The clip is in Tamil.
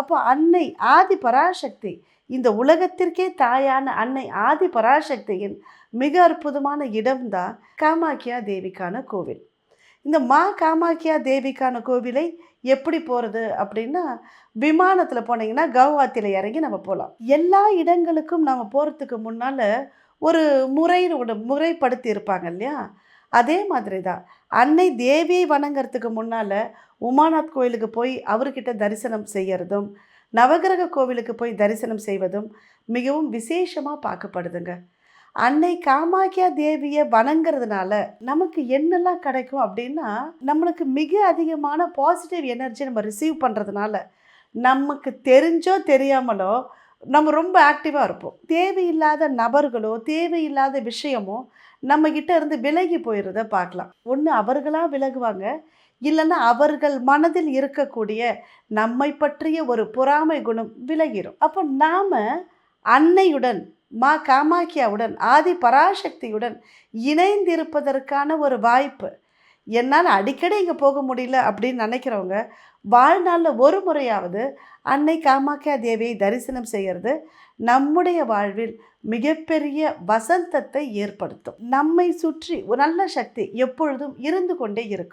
அப்போ அன்னை ஆதி பராசக்தி இந்த உலகத்திற்கே தாயான அன்னை ஆதி பராசக்தியின் மிக அற்புதமான இடம்தான் காமாக்கியா தேவிக்கான கோவில். இந்த மா காமாக்கியா தேவிக்கான கோவிலை எப்படி போகிறது அப்படின்னா விமானத்தில் போனீங்கன்னா கவுஹாத்தியில் இறங்கி நம்ம போகலாம் எல்லா இடங்களுக்கும் நம்ம போகிறதுக்கு முன்னால் ஒரு முறை முறைப்படுத்தி இருப்பாங்க இல்லையா? அதே மாதிரி தான் அன்னை தேவியை வணங்குறதுக்கு முன்னால் உமாநாத் கோயிலுக்கு போய் அவர்கிட்ட தரிசனம் செய்கிறதும் நவகிரக கோவிலுக்கு போய் தரிசனம் செய்வதும் மிகவும் விசேஷமாக பார்க்கப்படுதுங்க. அன்னை காமாக்கியா தேவியை வணங்குறதுனால நமக்கு என்னெல்லாம் கிடைக்கும் அப்படின்னா நம்மளுக்கு மிக அதிகமான பாசிட்டிவ் எனர்ஜி நம்ம ரிசீவ் பண்ணுறதுனால நமக்கு தெரிஞ்சோ தெரியாமலோ நம்ம ரொம்ப ஆக்டிவாக இருப்போம். தேவையில்லாத நபர்களோ தேவையில்லாத விஷயமோ நம்மக்கிட்ட இருந்து விலகி போயிடுறத பார்க்கலாம். ஒன்று அவர்களாக விலகுவாங்க இல்லைன்னா அவர்கள் மனதில் இருக்கக்கூடிய நம்மை பற்றிய ஒரு பொறாமை குணம் விலகிடும் அப்போ நாம் அன்னையுடன் மா காமாக்கியாவுடன் ஆதி பராசக்தியுடன் இணைந்திருப்பதற்கான ஒரு வாய்ப்பு என்னால் அடிக்கடி இங்கே போக முடியல அப்படின்னு நினைக்கிறவங்க வாழ்நாளில் ஒரு முறையாவது அன்னை காமாக்கியா தேவியை தரிசனம் செய்கிறது நம்முடைய வாழ்வில் மிகப்பெரிய வசந்தத்தை ஏற்படுத்தும். நம்மை சுற்றி ஒரு நல்ல சக்தி எப்பொழுதும் இருந்து கொண்டே இருக்கும்.